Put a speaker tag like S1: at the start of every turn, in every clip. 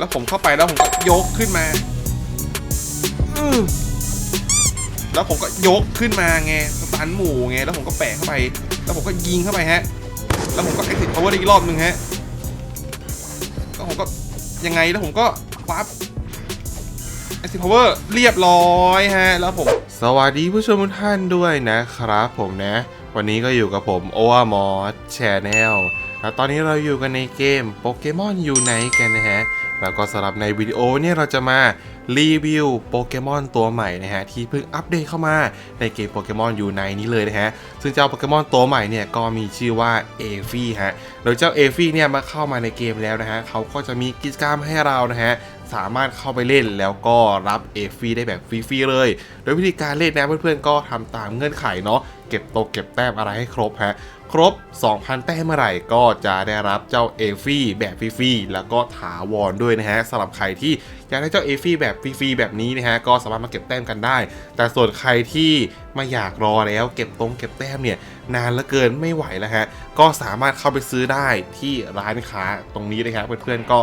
S1: แล้วผมเข้าไปแล้วผมก็ยกขึ้นมาอืแล้วผมก็ยกขึ้นมาไงสตันหมู่ไงแล้วผมก็แปะเข้าไป แล้วผมก็ยิงเข้าไปฮะ แล้วผมก็ exit power ได้อีกรอบหนึ่งฮะแล้วผมก็ยังไงแล้วผมก็ปั๊บ exit power เรียบร้อยฮะ แล้วผม สวัสดีผู้ชมทุกท่านด้วยนะครับผมนะ วันนี้ก็อยู่กับผมโอวามอสแชนแนลแล้วตอนนี้เราอยู่กันในเกมโปเกมอนอยู่ไหนกันนะฮะ แล้วก็สำหรับในวิดีโอเนี่ยเราจะมารีวิวโปเกมอนตัวใหม่นะฮะที่เพิ่งอัปเดตเข้ามาในเกมโปเกมอนยูไนนี้เลยนะฮะซึ่งเจ้าโปเกมอนตัวใหม่เนี่ยก็มีชื่อว่าเอฟี่ฮะโดยเจ้าเอฟี่เนี่ยมาเข้ามาในเกมแล้วนะฮะเขาก็จะมีกิจกรรมให้เรานะฮะสามารถเข้าไปเล่นแล้วก็รับเอฟรีได้แบบฟรีๆเลย โดยวิธีการเล่นนะเพื่อนๆก็ทำตามเงื่อนไขเนาะเก็บโตเก็บแต้มอะไรให้ครบฮะ ครบ 2,000 แต้มเมื่อไหร่ก็จะได้รับเจ้าเอฟี่แบบฟรีๆแล้วก็ถาวรด้วยนะฮะสำหรับใครที่อยากได้เจ้าเอฟี่แบบฟรีๆแบบนี้นะฮะก็สามารถมาเก็บแต้มกันได้ แต่ส่วนใครที่ไม่อยากรอแล้วเก็บตรงเก็บแต้มเนี่ยนานเหลือเกินไม่ไหวแล้วฮะก็สามารถเข้าไปซื้อได้ที่ร้านค้าตรงนี้เลยครับเพื่อนๆก็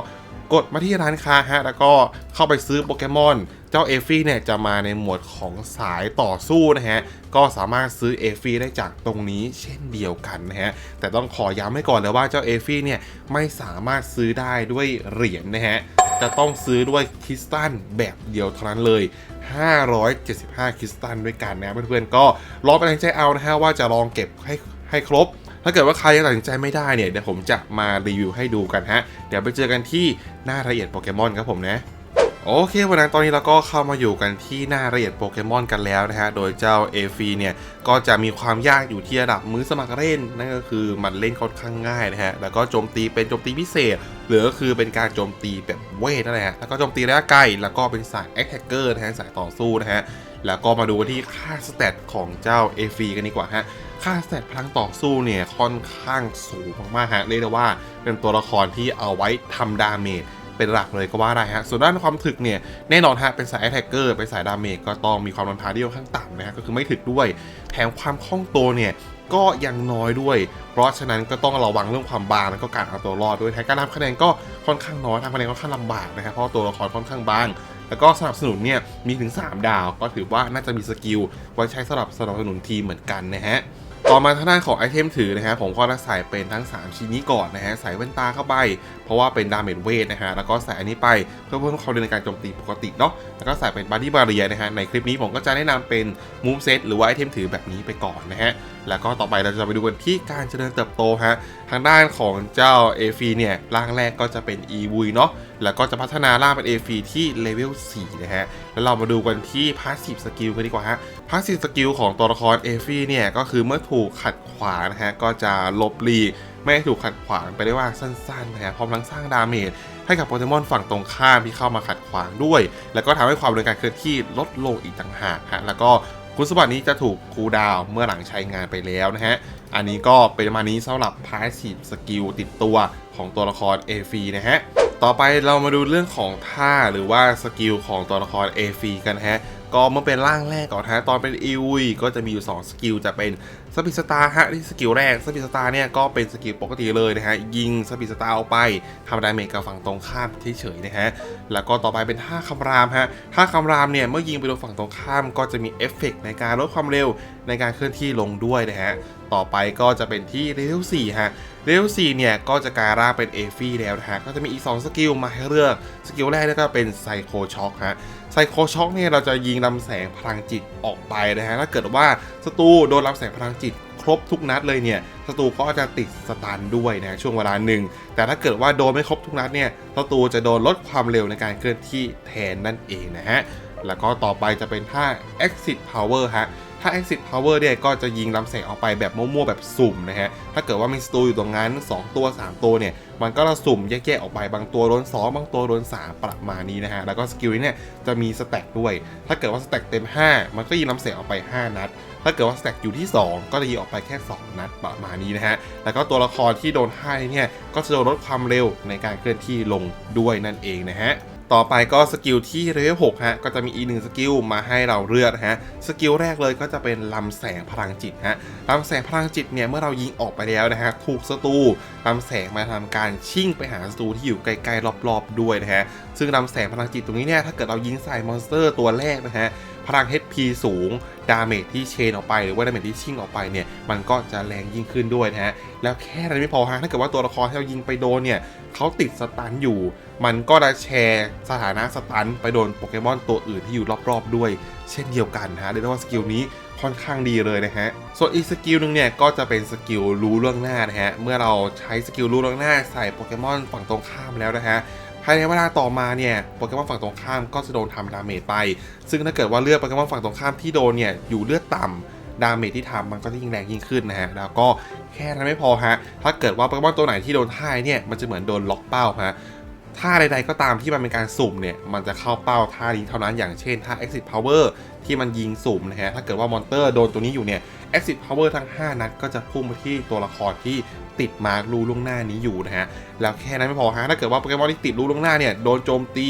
S1: กดมาที่ร้านค้าฮะแล้วก็เข้าไปซื้อโปเกมอน เจ้าเอฟี่เนี่ยจะมาในหมวดของสายต่อสู้นะฮะ ก็สามารถซื้อเอฟี่ได้จากตรงนี้เช่นเดียวกันนะฮะ แต่ต้องขอย้ำให้ก่อนเลยว่าเจ้าเอฟี่เนี่ยไม่สามารถซื้อได้ด้วยเหรียญนะฮะ จะต้องซื้อด้วยคริสตัลแบบเดียวเท่านั้นเลย 575 คริสตัลด้วยกันนะเพื่อนๆก็ลองไปตัดสินใจเอานะฮะว่าจะลองเก็บให้ให้ครบ ถ้าเกิดว่าใครยังตัดสินใจไม่ได้เนี่ยเดี๋ยวผมจะมารีวิวให้ดูกันฮะ เดี๋ยวไปเจอกันที่หน้ารายละเอียดโปเกมอนครับผมนะโอเควันนั้นตอนนี้เราก็เข้ามาอยู่กันที่หน้ารายละเอียดโปเกมอนกันแล้วนะฮะ โดยเจ้าเอฟีเนี่ย ก็จะมีความยากอยู่ที่ระดับมือสมัครเล่น นั่นก็คือมันเล่นค่อนข้างง่ายนะฮะ แล้วก็โจมตีเป็นโจมตีพิเศษ หรือก็คือเป็นการโจมตีแบบเวทนั่นแหละฮะแล้วก็โจมตีระยะไกลแล้วก็เป็นสายแอคแท็กเกอร์นะฮะสายต่อสู้นะฮะแล้วก็มาดูที่ค่าสเตตของเจ้าเอฟีกันดีกว่าฮะค่าสเตตพลังต่อสู้เนี่ยค่อนข้างสูงมากๆฮะเรียกได้ว่าเป็นตัวละครที่เอาไว้ทำดาเมจเป็นหลักเลยก็ว่าได้ฮะ ส่วนด้านความถึกเนี่ยแน่นอนฮะเป็นสายแท็กเกอร์เป็นสายดาเมจก็ต้องมีความทนทาที่ค่อนข้างต่ำนะฮะก็คือไม่ถึกด้วย แถมความคล่องตัวเนี่ย ก็ยังน้อยด้วย เพราะฉะนั้นก็ต้องระวังเรื่องความบางแล้วก็การเอาตัวรอดด้วยแถมการทำคะแนนก็ค่อนข้างน้อยทำคะแนนค่อนข้างลำบากนะครับเพราะตัวละครค่อนข้างบาง แล้วก็สนับสนุนเนี่ยมีถึง 3 ดาว ก็ถือว่าน่าจะมีสกิลไว้ใช้สำหรับสนับสนุนทีมเหมือนกันนะฮะต่อมาทางด้านของไอเทมถือนะฮะผมก็จะใส่เป็นทั้ง 3 ชิ้นนี้ก่อนนะฮะใส่แว่นตาเข้าไป เพราะว่าเป็นดาเมจเวทนะฮะแล้วก็ใส่อันนี้ไปเพื่อเพิ่มความเร็วในการโจมตีปกติเนาะแล้วก็ใส่เป็นบ o ดี้บา r เรียนะฮะในคลิปนี้ผมก็จะแนะนำเป็นมูฟเซตหรือว่าไอเทมถือแบบนี้ไปก่อนนะฮะ แล้วก็ต่อไปเราจะไปดูกันที่การเจริญเติบโตฮะทางด้านของเจ้าเอฟีเนี่ยร่างแรกก็จะเป็นอีวุยเนาะแล้วก็จะพัฒนาร่างเป็นเอฟีที่เลเวล4นะฮะแล้วเรามาดูกันที่พาสซีฟสกิลกันดีกว่าฮะพาสซีฟสกิลของตัวละครเอฟี่เนี่ยก็คือเมื่อถูกขัดขวางนะฮะก็จะลบลีไม่ถูกขัดขวางไปได้ว่าสั้นๆนะฮะพร้อมทั้งสร้างดาเมจให้กับโปเกมอนฝั่งตรงข้ามที่เข้ามาขัดขวางด้วย แล้วก็ทำให้ความเร็วการเคลื่อนที่ลดลงอีกต่างหากฮะแล้วก็ คุณสมบัตินี้จะถูกคูลดาวเมื่อหลังใช้งานไปแล้วนะฮะ อันนี้ก็เป็นประมาณนี้สำหรับพาสซีฟสกิลติดตัวของตัวละครเอฟีนะฮะ ต่อไปเรามาดูเรื่องของท่าหรือว่าสกิลของตัวละครเอฟีกันฮะ ก็เมื่อเป็นร่างแรกก่อนฮะตอนเป็นอีวุยก็จะมีอยู่ 2 สกิลจะเป็นสปิสตาฮะที่สกิลแรกสปิสตาเนี่ยก็เป็นสกิลปกติเลยนะฮะยิงสปิสตาร์ออกไปทำดาเมจกับฝั่งตรงข้ามเฉยๆนะฮะแล้วก็ต่อไปเป็นท่าคำรามฮะท่าคำรามเนี่ยเมื่อยิงไปโดนฝั่งตรงข้าม ก็จะมีเอฟเฟกต์ในการลดความเร็วในการเคลื่อนที่ลงด้วยนะฮะต่อไปก็จะเป็นที่เลเวล4ฮะเลเวล4เนี่ยก็จะกลายร่างเป็นเอฟี่แล้วนะฮะก็จะมีอีก 2 สกิลมาให้เลือกสกิลแรกก็เป็นไซโคช็อคฮะ ไซโคช็อกเนี่ยเราจะยิงลำแสงพลังจิตออกไปนะฮะถ้าเกิดว่าศัตรูโดนลำแสงพลังจิตครบทุกนัดเลยเนี่ยศัตรูก็จะติดสตันด้วยนะช่วงเวลาหนึ่ง แต่ถ้าเกิดว่าโดนไม่ครบทุกนัดเนี่ยศัตรูจะโดนลดความเร็วในการเคลื่อนที่แทนนั่นเองนะฮะแล้วก็ต่อไปจะเป็นท่า exit power ฮะ ถ้า exit power เนี่ยก็จะยิงลำแสงออกไปแบบมั่วๆแบบสุ่มนะฮะ ถ้าเกิดว่ามีศัตรูอยู่ตรงนั้น 2 ตัว 3 ตัวเนี่ย มันก็จะสุ่มแยกๆออกไปบางตัวโดน2บางตัวโดน3ประมาณนี้นะฮะ แล้วก็สกิลนี้เนี่ยจะมีสแต็กด้วย ถ้าเกิดว่าสแต็กเต็ม 5 มันก็ยิงลำแสงออกไป 5 นัด ถ้าเกิดว่าสแต็กอยู่ที่ 2 ก็จะยิงออกไปแค่ 2 นัดประมาณนี้นะฮะ แล้วก็ตัวละครที่โดน5เนี่ยก็จะโดนลดความเร็วในการเคลื่อนที่ลงด้วยนั่นเองนะฮะ ต่อไปก็สกิลที่เลเวล6ฮะก็จะมีอีกหนึ่งสกิลมาให้เราเลือกฮะสกิลแรกเลยก็จะเป็นลำแสงพลังจิตฮะลำแสงพลังจิตเนี่ยเมื่อเรายิงออกไปแล้วนะฮะถูกศัตรูลำแสงมาทำการชิ่งไปหาศัตรูที่อยู่ใกล้ๆรอบๆด้วยนะฮะซึ่งลำแสงพลังจิตตรงนี้เนี่ยถ้าเกิดเรายิงใส่มอนสเตอร์ตัวแรกนะฮะพลัง HP สูง ดาเมจที่เชนออกไป หรือว่าดาเมจที่ชิ่งออกไปเนี่ย มันก็จะแรงยิ่งขึ้นด้วยนะฮะ แล้วแค่นั้นไม่พอฮะ ถ้าเกิดว่าตัวละครที่เรายิงไปโดนเนี่ย เขาติดสตันอยู่ มันก็จะแชร์สถานะสตันไปโดนโปเกมอนตัวอื่นที่อยู่รอบๆด้วย เช่นเดียวกันนะฮะเรียกได้ว่าสกิลนี้ค่อนข้างดีเลยนะฮะ ส่วนอีกสกิลหนึ่งเนี่ยก็จะเป็นสกิลรู้ล่วงหน้านะฮะ เมื่อเราใช้สกิลรู้ล่วงหน้าใส่โปเกมอนฝั่งตรงข้ามแล้วนะฮะ ภายในเวลาต่อมาเนี่ยโปเกมอนฝั่งตรงข้ามก็จะโดนทำดาเมจไป ซึ่งถ้าเกิดว่าเลือดโปเกมอนฝั่งตรงข้ามที่โดนเนี่ยอยู่เลือดต่ำดาเมจที่ทำมันก็จะยิ่งแรงยิ่งขึ้นนะฮะ แล้วก็แค่นั้นไม่พอฮะ ถ้าเกิดว่าโปเกมอนตัวไหนที่โดนท่ายเนี่ยมันจะเหมือนโดนล็อกเป้าฮะ ท่าใดๆก็ตามที่มันเป็นการสุ่มเนี่ย มันจะเข้าเป้าท่านี้เท่านั้นอย่างเช่นท่า exit power ที่มันยิงสุ่มนะฮะ ถ้าเกิดว่ามอนเตอร์โดนตัวนี้อยู่เนี่ย exit power ทั้ง 5 นัดก็จะพุ่งไปที่ตัวละครที่ติดมาร์รูล่วงหน้านี้อยู่นะฮะ แล้วแค่นั้นไม่พอฮะ ถ้าเกิดว่าโปเกมอนที่ติดรูล่วงหน้าเนี่ยโดนโจมตี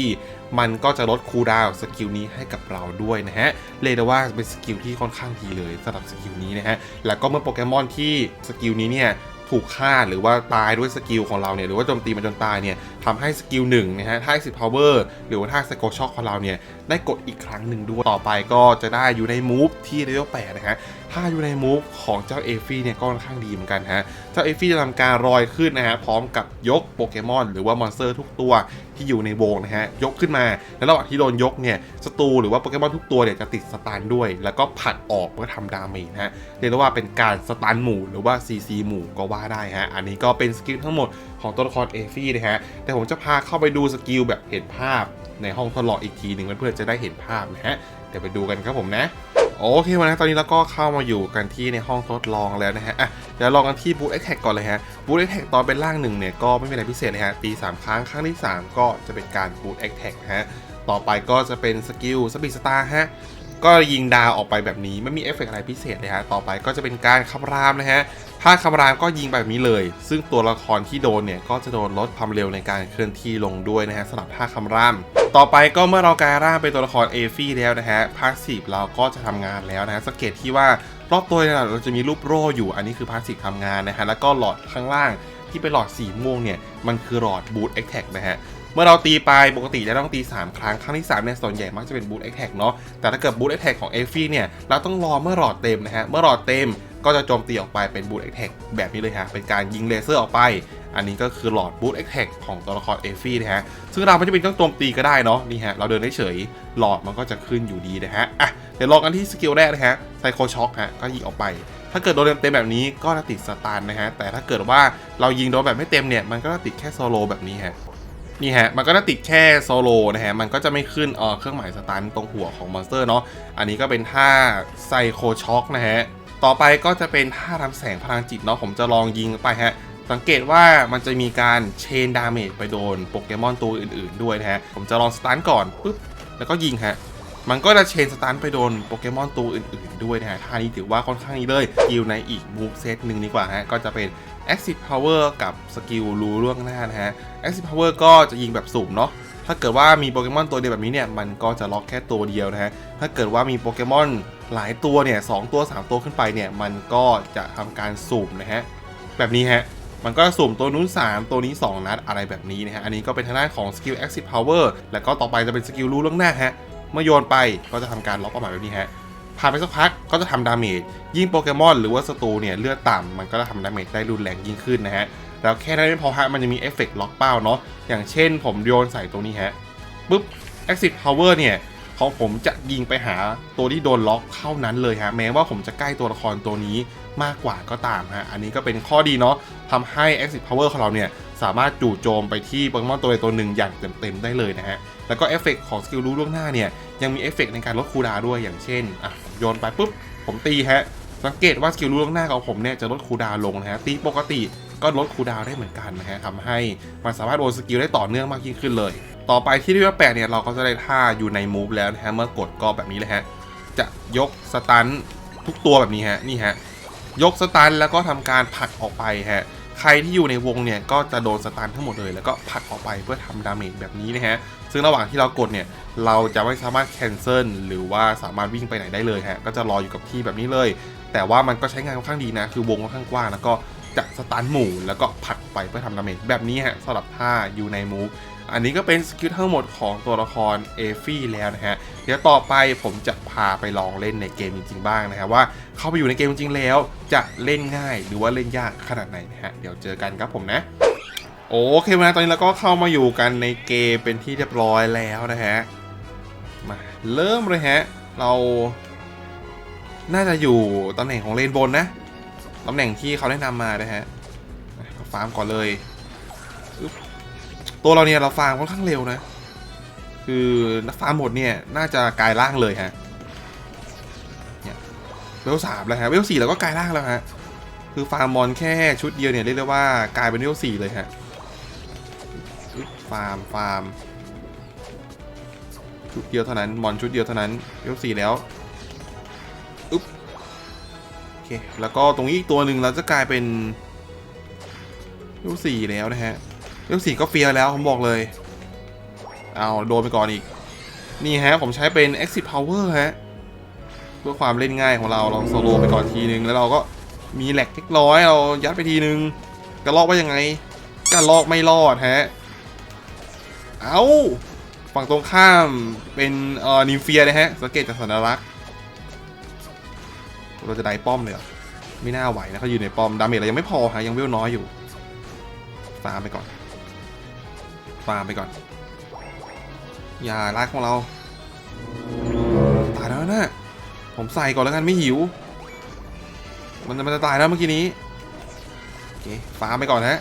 S1: มันก็จะลดคูลดาวสกิลนี้ให้กับเราด้วยนะฮะ เรียกได้ว่าเป็นสกิลที่ค่อนข้างดีเลยสำหรับสกิลนี้นะฮะ แล้วก็เมื่อโปเกมอนที่สกิลนี้เนี่ยถูกฆ่าหรือว่าตายด้วยสกิลของเราเนี่ยหรือว่าโจมตีมันจนตายเนี่ยทำให้สกิลหนึ่งนะฮะท่าสิบพาวเวอร์หรือว่าท่าสโกช็อคของเราเนี่ยได้กดอีกครั้งหนึ่งด้วยต่อไปก็จะได้อยู่ในมูฟที่เลเวลแปดนะฮะถ้าอยู่ในมูฟของเจ้าเอฟี่เนี่ยก็ค่อนข้างดีเหมือนกันฮะเจ้าเอฟี่จะทำการลอยขึ้นนะฮะพร้อมกับยกโปเกมอนหรือว่ามอนสเตอร์ทุกตัวที่อยู่ในวงนะฮะยกขึ้นมา แล้วระหว่างที่โดนยกเนี่ยศัตรูหรือว่าโปเกมอนทุกตัวเนี่ยจะติดสตันด้วย แล้วก็ผลักออกเพื่อทำดาเมจนะฮะเรียกได้ว่าเป็นการสตันหมู่หรือว่า CC หมู่ก็ว่าได้ฮะอันนี้ก็เป็นสกิลทั้งหมดของตัวละครเอฟี่นะฮะ แต่ผมจะพาเข้าไปดูสกิลแบบเห็นภาพในห้องทดลองอีกทีหนึ่งเพื่อนๆจะได้เห็นภาพนะฮะ เดี๋ยวไปดูกันครับผมนะโอเควันนะตอนนี้เราก็เข้ามาอยู่กันที่ในห้องทดลองแล้วนะฮะอะเดี๋ยวลองกันที่บูทแอคแท็กก่อนเลยฮะบูทแอคแท็กตอนเป็นร่างหนึ่งเนี่ยก็ไม่มีอะไรพิเศษเลยฮะตีสามครั้งครั้งที่ 3 ก็จะเป็นการบูทแอคแท็กฮะต่อไปก็จะเป็นสกิลสปีดสตาร์ฮะก็ยิงดาวออกไปแบบนี้ไม่มีเอฟเฟกต์อะไรพิเศษเลยฮะต่อไปก็จะเป็นการคำรามนะฮะ ถ้าคำรามก็ยิงแบบนี้เลย ซึ่งตัวละครที่โดนเนี่ยก็จะโดนลดความเร็วในการเคลื่อนที่ลงด้วยนะฮะสำหรับท่าคำราม ต่อไปก็เมื่อเรากลายร่างเป็นตัวละครเอฟี่แล้วนะฮะพาสซีฟเราก็จะทำงานแล้วนะฮะสังเกตที่ว่ารอบตัวเราจะมีรูปโร่อยู่อันนี้คือพาสซีฟทำงานนะฮะแล้วก็หลอดข้างล่างที่เป็นหลอดสีม่วงเนี่ยมันคือหลอดบูทเอ็กแท็กนะฮะเมื่อเราตีไปปกติจะต้องตี 3 ครั้ง ครั้งที่3เนี่ยส่วนใหญ่มักจะเป็นบูทเอ็กแท็กเนาะแต่ถ้าเกิดบูทเอ็กแท็กของเอฟี่เนี่ยเราต้องรอเมื่อหลอดเต็มนะฮะเมื่อหลอดเต็ม ก็จะโจมตีออกไปเป็นบูทเอ็กแท็กแบบนี้เลยฮะ เป็นการยิงเลเซอร์ออกไป อันนี้ก็คือหลอดบูทเอ็กแท็กของตัวละครเอฟี่นะฮะ ซึ่งเราไม่จำเป็นต้องโจมตีก็ได้เนาะ นี่ฮะ เราเดินได้เฉยหลอดมันก็จะขึ้นอยู่ดีนะฮะ อะ เดี๋ยวลองกันที่สกิลแรกนะฮะ ไซโคช็อคฮะ ก็ยิงออกไป ถ้าเกิดโดนเต็มแบบนี้ก็จะติดสตันนะฮะ แต่ถ้าเกิดว่าเรายิงโดนแบบไม่เต็มเนี่ย มันก็จะติดแค่โซโลแบบนี้ฮะนี่ฮะ มันก็จะติดแค่โซโลนะฮะ มันก็จะไม่ขึ้นเออเครื่องหมายสตันตรงหัวของมอนสเตอร์เนาะ อันนี้ก็เป็นท่าไซโคช็อคนะฮะ ต่อไปก็จะเป็นท่าทำแสงพลังจิตเนาะผมจะลองยิงไปฮะสังเกตว่ามันจะมีการเชนดาเมจไปโดนโปเกมอนตัวอื่นๆด้วยนะฮะ ผมจะลองสตันก่อนปุ๊บแล้วก็ยิงฮะ มันก็จะเชนสตันไปโดนโปเกมอนตัวอื่นๆด้วยนะฮะท่านี้ถือว่าค่อนข้างดีเลยสกิลในอีกมูฟเซตหนึ่งดีกว่าฮะ ก็จะเป็น Exit Power กับสกิลรู้ล่วงหน้านะฮะ Exit Power ก็จะยิงแบบสุ่มเนาะ ถ้าเกิดว่ามีโปเกมอนตัวเดียวแบบนี้เนี่ยมันก็จะล็อกแค่ตัวเดียวนะฮะถ้าเกิดว่ามีโปเกมอนหลายตัวเนี่ยสองตัว 3 ตัวขึ้นไปเนี่ยมันก็จะทำการสุ่มนะฮะแบบนี้ฮะมันก็สุ่มตัวนู้น 3 ตัวนี้ 2 นัดอะไรแบบนี้นะฮะ อันนี้ก็เป็นทางด้านของสกิล Active Power แล้วก็ต่อไปจะเป็นสกิลรู้ล่วงหน้าฮะ เมื่อโยนไปก็จะทำการล็อกเป้าหมายแบบนี้ฮะ ผ่านไปสักพักก็จะทำดาเมจยิ่งโปเกมอนหรือว่าศัตรูเนี่ยเลือดต่ำมันก็จะทำดาเมจได้รุนแรงยิ่งขึ้นนะฮะแล้วแค่นั้นไม่พอฮะมันจะมีเอฟเฟกต์ล็อกเป้าเนาะอย่างเช่นผมโยนใส่ตรงนี้ฮะปุ๊บ exit power เนี่ยของผมจะยิงไปหาตัวที่โดนล็อกเท่านั้นเลยฮะแม้ว่าผมจะใกล้ตัวละครตัวนี้มากกว่าก็ตามฮะอันนี้ก็เป็นข้อดีเนาะทำให้ exit power ของเราเนี่ย สามารถจู่โจมไปที่โปเกมอนตัวใดตัวหนึ่งอย่างเต็มๆได้เลยนะฮะ แล้วก็เอฟเฟกต์ของสกิลรู้ล่วงหน้าเนี่ยยังมีเอฟเฟกต์ในการลดคูดาด้วยอย่างเช่นอะโยนไปปุ๊บผมตีฮะสังเกตว่าสกิลรู้ล่วงหน้าของผมเนี่ยจะลดคูดาลงนะฮะตีปกติก็ลดคูดาวได้เหมือนกันนะฮะทำให้มันสามารถโอนสกิลได้ต่อเนื่องมากยิ่งขึ้นเลย ต่อไปที่เลเวลแปดเนี่ยเราก็จะได้ท่าอยู่ในมูฟแล้วนะฮะเมื่อกดก็แบบนี้เลยฮะ จะยกสตันทุกตัวแบบนี้ฮะนี่ฮะยกสตันแล้วก็ทำการผลักออกไปฮะ ใครที่อยู่ในวงเนี่ยก็จะโดนสตันทั้งหมดเลย แล้วก็ผลักออกไปเพื่อทำดาเมจแบบนี้นะฮะ ซึ่งระหว่างที่เรากดเนี่ยเราจะไม่สามารถแคนเซิลหรือว่าสามารถวิ่งไปไหนได้เลยฮะ ก็จะรออยู่กับที่แบบนี้เลย แต่ว่ามันก็ใช้งานค่อนข้างดีนะ คือวงค่อนข้างกว้างแล้วก็จะสตันหมู่แล้วก็ผลักไปเพื่อทำดาเมจแบบนี้ฮะสำหรับท่าอยู่ในมูฟ อันนี้ก็เป็นสกิลทั้งหมดของตัวละครเอฟี่แล้วนะฮะ เดี๋ยวต่อไปผมจะพาไปลองเล่นในเกมจริงๆบ้างนะฮะว่าเข้าไปอยู่ในเกมจริงแล้ว จะเล่นง่ายหรือว่าเล่นยากขนาดไหนนะฮะ เดี๋ยวเจอกันครับผมนะโอเคมาตอนนี้เราก็เข้ามาอยู่กันในเกมเป็นที่เรียบร้อยแล้วนะฮะ มาเริ่มเลยฮะ เรา น่าจะอยู่ตำแหน่งของเลนบนนะ ตำแหน่งที่เขาแนะนำมานะฮะฟาร์มก่อนเลย ตัวเราเนี่ยเราฟาร์มค่อนข้างเร็วนะ คือฟาร์มหมดเนี่ยน่าจะกลายร่างเลยฮะเนี่ยเวลสามแล้วฮะเวลสี่เราก็กลายร่างแล้วฮะคือฟาร์มมอนแค่ชุดเดียวเนี่ยเรียกได้ว่ากลายเป็นเวลสี่เลยฮะฟาร์มฟาร์มชุดเดียวเท่านั้นมอนชุดเดียวเท่านั้นเวลสี่แล้วอึ๊บโอเคแล้วก็ตรงนี้อีกตัวหนึ่งเราจะกลายเป็นเวลสี่แล้วนะฮะ เวลสี่ก็เฟียแล้วผมบอกเลย เอาโดนไปก่อนอีก นี่ฮะผมใช้เป็น exit power ฮะ เพื่อความเล่นง่ายของเราเราโซโลไปก่อนทีนึง แล้วเราก็มีแหลกเล็กน้อยเรายัดไปทีนึงกระลอกว่ายังไงกระลอกไม่รอดฮะ เอาฝั่งตรงข้ามเป็นเอ่อนิมเฟียนะฮะ สังเกตจากสัญลักษณ์ เราจะได้ป้อมเลยเหรอไม่น่าไหวนะเขาอยู่ในป้อม ดาเมจเรายังไม่พอฮะยังเวลน้อยอยู่ฟาร์มไปก่อน ฟาร์มไปก่อน อย่ารักของเรา ตายแล้วนะผมใส่ก่อนแล้วกันไม่หิว มันจะมันจะตายแล้วเมื่อกี้นี้โอเคฟาร์มไปก่อนฮะ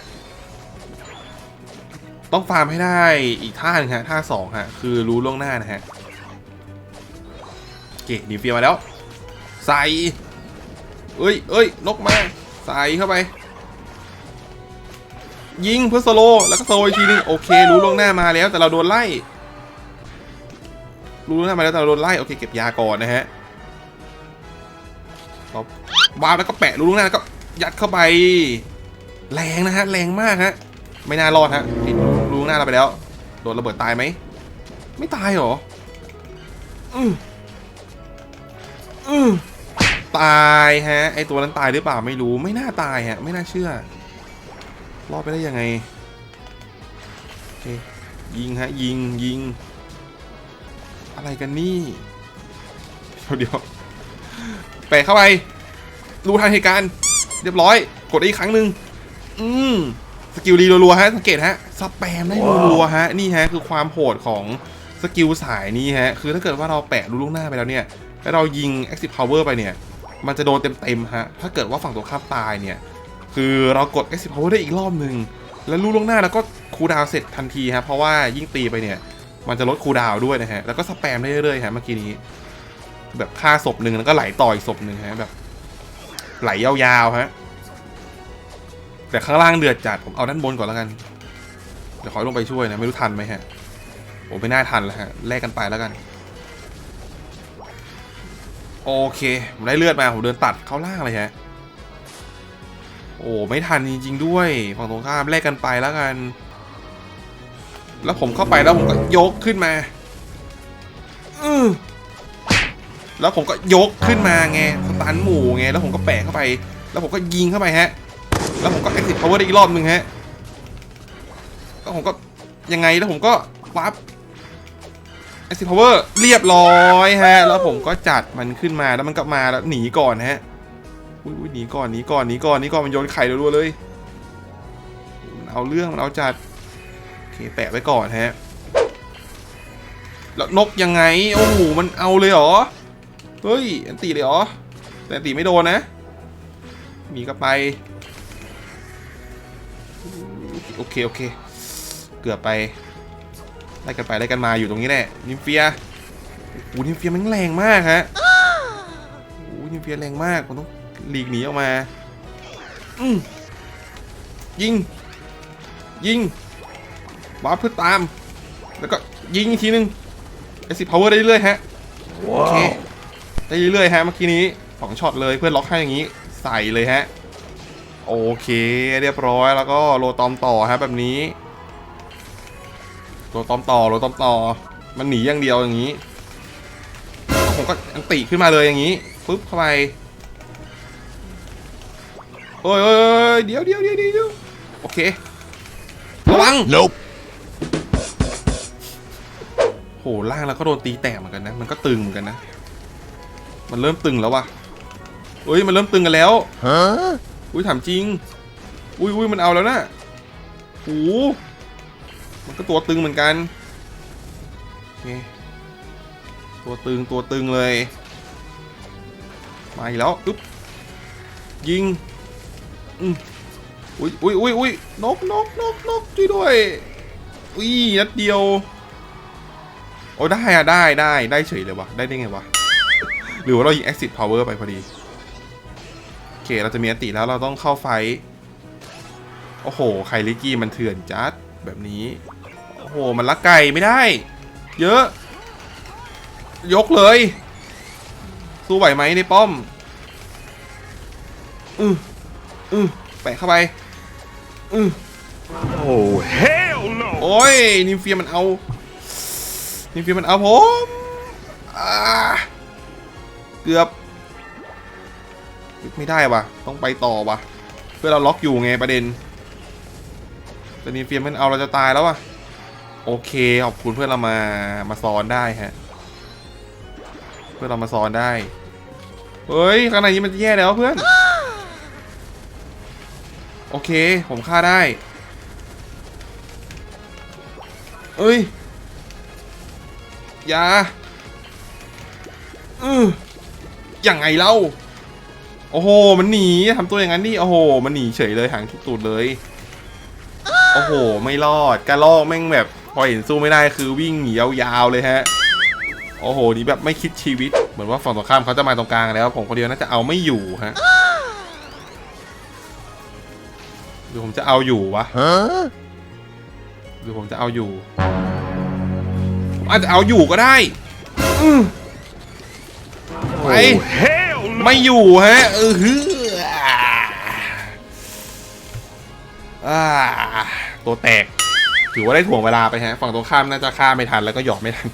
S1: ต้องฟาร์มให้ได้อีกท่าหนึงฮะท่าสองฮะคือรู้ล่วงหน้านะฮะโอเคนิวเฟียมาแล้ว ใส่เอ้ยเอ้ยนกมา ใส่เข้าไป ยิงเพื่อสโลแล้วก็โลว์อีกทีนึงโอเค รู้ล่วงหน้ามาแล้วแต่เราโดนไล่ รู้ล่วงหนะมาแล้วแต่เราโดนไล่โอเคเก็บยาก่อนนะฮะเราวาร์ปแล้วก็แปะรู้ล่วงหน้าแล้วก็ยัดเข้าไป แรงนะฮะแรงมากฮะไม่น่ารอดฮะติดรู้ล่วงหน้าเราไปแล้ว โดนระเบิดตายไหมไม่ตายหรออืออือตายฮะไอตัวนั้นตายหรือเปล่าไม่รู้ไม่น่าตายฮะไม่น่าเชื่อ รอดไปได้ยังไงโอเคยิงฮะยิงยิง อะไรกันนี่เดี๋ยวเดี๋ยวแปะเข้าไป รู้ทันเหตุการณ์ เรียบร้อย กดอีกครั้งหนึ่งอืมสกิลรีรัวๆฮะสังเกตฮะสแปมได้รัวๆฮะนี่ฮะคือความโหดของสกิลสายนี้ฮะคือถ้าเกิดว่าเราแปะรู้ล่วงหน้าไปแล้วเนี่ยแล้วเรายิง Active Power ไปเนี่ย มันจะโดนเต็มๆฮะถ้าเกิดว่าฝั่งตัวข้ามตายเนี่ย คือเรากด Active Power ได้อีกรอบหนึ่งแล้วรู้ล่วงหน้าแล้วก็คูลดาวน์เสร็จทันทีฮะเพราะว่ายิ่งตีไปเนี่ย มันจะลดคูลดาวน์ด้วยนะฮะ แล้วก็สแปมได้เรื่อยๆฮะเมื่อกี้นี้ แบบฆ่าศพหนึ่งแล้วก็ไหลต่ออีกศพหนึ่งฮะแบบ ไหลยาวๆฮะแต่ข้างล่างเดือดจัดผมเอาด้านบนก่อนแล้วกัน เดี๋ยวขอลงไปช่วยนะ ไม่รู้ทันไหมฮะผมไม่น่าทันแล้วฮะแลกกันไปแล้วกัน โอเคผมได้เลือดมาผมเดินตัดเข้าล่างเลยฮะ โอ้ไม่ทันจริง ๆ ด้วยฝั่งตรงข้ามแลกกันไปแล้วกัน แล้วผมเข้าไปแล้วผมก็ยกขึ้นมาอือแล้วผมก็ยกขึ้นมาไงสตันหมู่ไงแล้วผมก็แปะเข้าไป แล้วผมก็ยิงเข้าไปฮะ แล้วผมก็ exit power ได้อีกรอบหนึ่งฮะแล้วผมก็ยังไงแล้วผมก็ปั๊บ exit power เรียบร้อยฮะ แล้วผมก็จัดมันขึ้นมาแล้วมันก็มาแล้วหนีก่อนฮะ อุ้ยหนีก่อนหนีก่อนหนีก่อนหนีก่อนมันโยนไข่รัวๆเลยเอาเรื่องมันเอาจัดโอเคแปะไว้ก่อนฮะแล้วนกยังไงโอ้โหมันเอาเลยเหรอเฮ้ยอันตีเลยเหรอแต่อันตีไม่โดนนะมีก็ไปโอเคโอเค เกือบไปไล่กันไปไล่กันมาอยู่ตรงนี้แหละนิมเฟียโอ้นิมเฟียมันแรงมากฮะโอ้นิมเฟียแรงมากผมต้อง หลีกหนีออกมาอืมยิง ยิงวาร์ปเพื่อตาม แล้วก็ยิงอีกทีนึงไอซิพาวเวอร์ได้เรื่อยๆฮะโอเคได้เรื่อยๆฮะเมื่อกี้นี้สองช็อตเลยเพื่อนล็อกให้อย่างนี้ ใส่เลยฮะ โอเค เรียบร้อยแล้วก็โรตอมต่อฮะแบบนี้โรตอมต่อโรตอมต่อ มันหนีอย่างเดียวอย่างนี้แล้วผมก็อันติขึ้นมาเลยอย่างนี้ปุ๊บเข้าไปโอ้ย โอ้ยโอ้ยเดี๋ยวเดี๋ยวเดี๋ยวเดี๋ยวโอเค ระวัง
S2: Nope.
S1: โหล่างแล้วก็โดนตีแตกเหมือนกันนะ มันก็ตึงเหมือนกันนะ มันเริ่มตึงแล้ววะเอ้ย มันเริ่มตึงกันแล้ว
S2: Huh?
S1: อุ้ยถามจริง อุ้ยอุ้ยมันเอาแล้วนะโหมันก็ตัวตึงเหมือนกันโอเคตัวตึงตัวตึงเลย มาอีกแล้วอึ๊บยิง อืมอุ้ยอุ้ยอุ้ยอุ้ยนกนกนกนกช่วยด้วยอุ้ยนัดเดียว โอ้ได้อะได้ได้ได้เฉยเลยวะได้ได้ไงวะหรือว่าเรายิง exit power ไปพอดีโอเคเราจะมีอติแล้วเราต้องเข้าไฟโอ้โหไคลิกี้มันเถื่อนจัดแบบนี้โอ้โหมันลักไก่ไม่ได้ เยอะ ยกเลย สู้ไหวไหมในป้อมอือ อือแปะเข้าไปอือ
S2: Oh, hell no!
S1: โอ้ยนิมเฟียมันเอานิมเฟียมันเอาผมอ่าเกือบไม่ได้วะต้องไปต่อวะเพื่อเราล็อกอยู่ไงประเด็นแต่นิมเฟียมันเอาเราจะตายแล้ววะโอเคขอบคุณเพื่อนเรามามาซ้อนได้ฮะ เพื่อนเรามาซ้อนได้เฮ้ยข้างในนี้มันจะแย่แล้วเพื่อนโอ เค ผมฆ่าได้ เอ้ยอย่าอืออย่างไงเล่า โอ้โห มันหนีทำตัวอย่างนั้นดิ โอ้โห มันหนีเฉยเลยหางทุกตูดเลย โอ้โห ไม่รอดกระลอกแม่งแบบ พอเห็นสู้ไม่ได้คือวิ่งหนียาวๆเลยฮะ โอ้โห นี่แบบไม่คิดชีวิต เหมือนว่าฝั่งตรงข้ามเขาจะมาตรงกลางแล้ว ผมคนเดียวน่าจะเอาไม่อยู่ฮะ รือผมจะเอาอยู่วะ
S2: Huh?
S1: หรือผมจะเอาอยู่ผมอาจจะเอาอยู่ก็ได้อื้อไป
S2: Oh, hell no!
S1: ไม่อยู่ฮะเออฮืออ่าตัวแตกถือว่าได้ถ่วงเวลาไปฮะ ฝั่งตรงข้ามน่าจะฆ่าไม่ทันแล้วก็หยอกไม่ทัน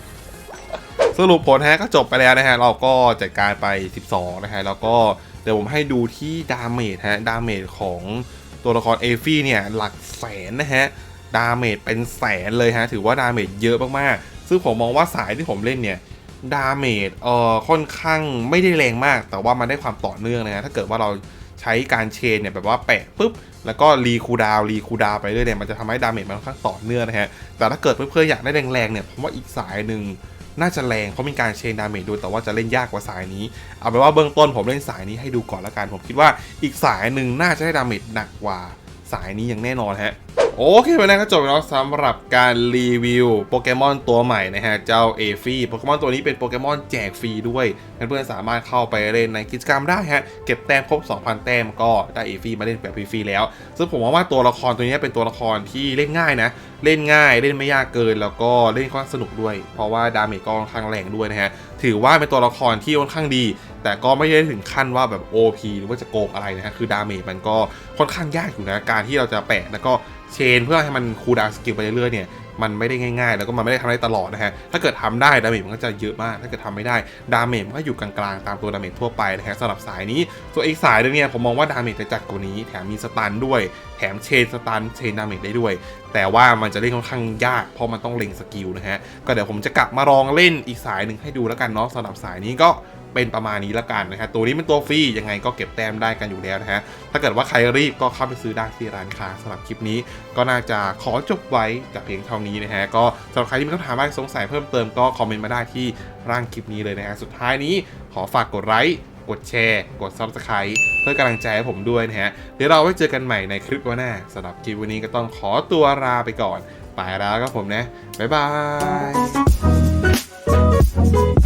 S1: สรุปผลฮะก็จบไปแล้วนะฮะ เราก็จัดการไป 12 นะฮะ แล้วก็เดี๋ยวผมให้ดูที่ดาเมจฮะ ดาเมจของ ตัวละครเอฟี่เนี่ยหลักแสนนะฮะ ดาเมจเป็นแสนเลยฮะ ถือว่าดาเมจเยอะมากๆ ซึ่งผมมองว่าสายที่ผมเล่นเนี่ยดาเมจเอ่อค่อนข้างไม่ได้แรงมาก แต่ว่ามันได้ความต่อเนื่องนะฮะถ้าเกิดว่าเราใช้การเชนเนี่ยแบบว่าแปะปุ๊บแล้วก็รีคูดาวรีคูดาวไปเรื่อยเนี่ยมันจะทำให้ดาเมจมันค่อนข้างต่อเนื่องนะฮะแต่ถ้าเกิดเพื่อนๆอยากได้แรงๆเนี่ยผมว่าอีกสายหนึ่ง น่าจะแรงเพราะมีการเชนดาเมจด้วยแต่ว่าจะเล่นยากกว่าสายนี้ เอาเป็นว่าเบื้องต้นผมเล่นสายนี้ให้ดูก่อนละกันผมคิดว่าอีกสายหนึ่งน่าจะได้ดาเมจหนักกว่า สายนี้อย่างแน่นอนฮะโอเคไปแล้วก็จบไปแล้วสำหรับการรีวิวโปเกมอนตัวใหม่นะฮะ เจ้าเอฟี่โปเกมอนตัวนี้เป็นโปเกมอนแจกฟรีด้วยเพื่อนๆสามารถเข้าไปเล่นในกิจกรรมได้ฮะ เก็บแต้มครบ 2,000 แต้มก็ได้เอฟี่มาเล่นแบบฟรีๆแล้ว ซึ่งผมว่าว่าตัวละครตัวนี้เป็นตัวละครที่เล่นง่ายนะ เล่นง่ายเล่นไม่ยากเกินแล้วก็เล่นค่อนข้างสนุกด้วย เพราะว่าดาเมจก็ค่อนข้างแรงด้วยนะฮะถือว่าเป็นตัวละครที่ค่อนข้างดี แต่ก็ไม่ได้ถึงขั้นว่าแบบ OP หรือว่าจะโกงอะไรนะฮะคือดาเมจมันก็ค่อนข้างยากอยู่นะการที่เราจะแปะแล้วก็เชนเพื่อให้มันคูลดาวน์สกิลไปเรื่อยๆเนี่ยมันไม่ได้ง่ายๆ แล้วก็มันไม่ได้ทำได้ตลอดนะฮะ ถ้าเกิดทำได้ดาเมจมันก็จะเยอะมาก ถ้าเกิดทำไม่ได้ดาเมจมันก็อยู่กลางๆ ตามตัวดาเมจทั่วไปนะฮะสำหรับสายนี้ ส่วนอีกสายนึงเนี่ยผมมองว่าดาเมจจะจัดกว่านี้ แถมมีสตันด้วย แถมเชนสตันเชนดาเมจได้ด้วย แต่ว่ามันจะเล่นค่อนข้างยาก เพราะมันต้องเล็งสกิลนะฮะ ก็เดี๋ยวผมจะกลับมาลองเล่นอีกสายหนึ่งให้ดูแล้วกันเนาะสำหรับสายนี้ก็ เป็นประมาณนี้ล้วกันนะฮะตัวนี้เป็นตัวฟรียังไงก็เก็บแต้มได้กันอยู่แล้วนะฮะถ้าเกิดว่าใครรีบก็เข้าไปซื้อได้ที่ร้านค้าสำหรับคลิปนี้ ก็น่าจะขอจบไว้แต่เพียงเท่านี้นะฮะก็สำหรับใครที่มีคำถามอะไรสงสัยเพิ่มเติมก็คอมเมนต์มาได้ที่ร่างคลิปนี้เลยนะฮะสุดท้ายนี้ขอฝากกดไลค์กดแชร์ กด subscribe เพื่อกำลังใจให้ผมด้วยนะฮะ เดี๋ยวเราไว้เจอกันใหม่ในคลิปวันหน้าสำหรับคลิปวันนี้ก็ต้องขอตัวลาไปก่อน ไปแล้วครับผมนะ บ๊ายบาย